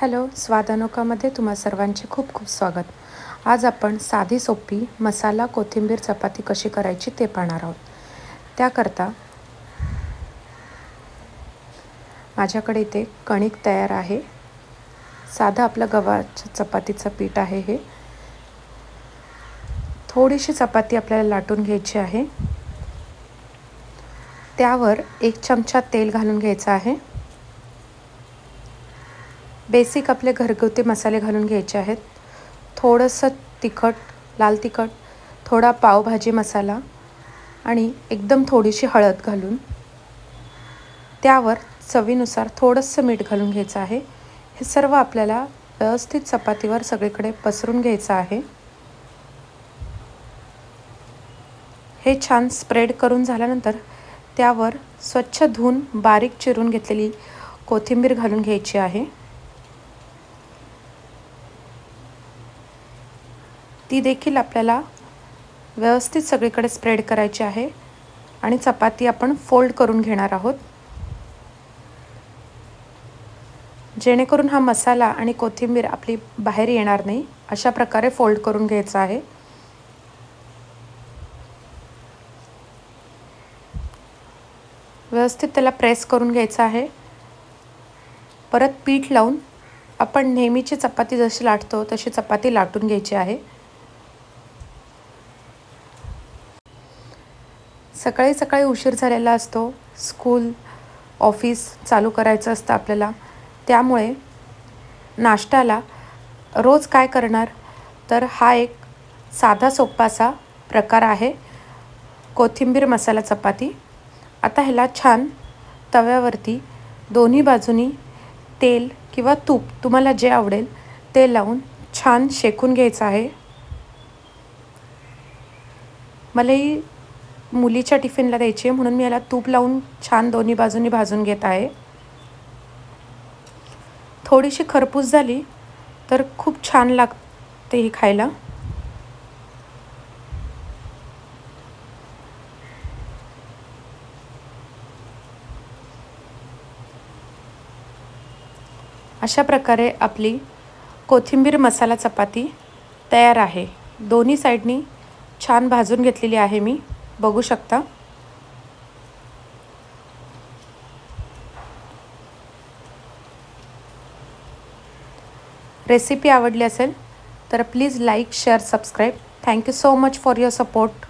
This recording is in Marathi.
हॅलो स्वादानुकामध्ये तुम्हा सर्वांचे खूप खूप स्वागत. आज आपण साधी सोपी मसाला कोथिंबीर चपाती कशी करायची ते पाहणार आहोत. त्याकरता माझ्याकडे इथे कणिक तयार आहे. साधं आपलं गव्हाच्या चपातीचं पीठ आहे हे. थोडीशी चपाती आपल्याला लाटून घ्यायची आहे. त्यावर एक चमचा तेल घालून घ्यायचं आहे. बेसिक आपले घरगुती मसाले घालून घ्यायचे आहेत. थोडंसं तिखट लाल तिखट थोडा पावभाजी मसाला आणि एकदम थोडीशी हळद घालून त्यावर चवीनुसार थोडंसं मीठ घालून घ्यायचं आहे. हे सर्व आपल्याला व्यवस्थित चपातीवर सगळीकडे पसरून घ्यायचं आहे. हे छान स्प्रेड करून झाल्यानंतर त्यावर स्वच्छ धुवून बारीक चिरून घेतलेली कोथिंबीर घालून घ्यायची आहे. ती देखील आपल्याला व्यवस्थित सगळीकडे स्प्रेड करायची आहे. आणि चपाती आपण फोल्ड करून घेणार आहोत. जेणेकरून हा मसाला आणि कोथिंबीर आपली बाहेर येणार नाही अशा प्रकारे फोल्ड करून घ्यायचा आहे. व्यवस्थित त्याला प्रेस करून घ्यायचा आहे. परत पीठ लावून आपण नेहमीची चपाती जशी लाटतो तशी चपाती लाटून घ्यायची आहे. सकाळी सकाळी उशीर झालेला असतो. स्कूल ऑफिस चालू करायचं असतं आपल्याला. त्यामुळे नाश्त्याला रोज काय करणार? तर हा एक साधा सोप्पासा प्रकार आहे. कोथिंबीर मसाला चपाती. आता ह्याला छान तव्यावरती दोन्ही बाजूनी तेल किंवा तूप तुम्हाला जे आवडेल ते लावून छान शेकून घ्यायचं आहे. मलाही मुलीच्या टिफिनला द्यायची आहे म्हणून मी याला तूप लावून छान दोन्ही बाजूनी भाजून घेत आहे. थोडीशी खरपूस झाली तर खूप छान लागते ही खायला. अशा प्रकारे आपली कोथिंबीर मसाला चपाती तयार आहे. दोन्ही साईडनी छान भाजून घेतलेली आहे मी. बघू शकता. रेसिपी आवडली असेल, तर please like share subscribe thank you so much for your support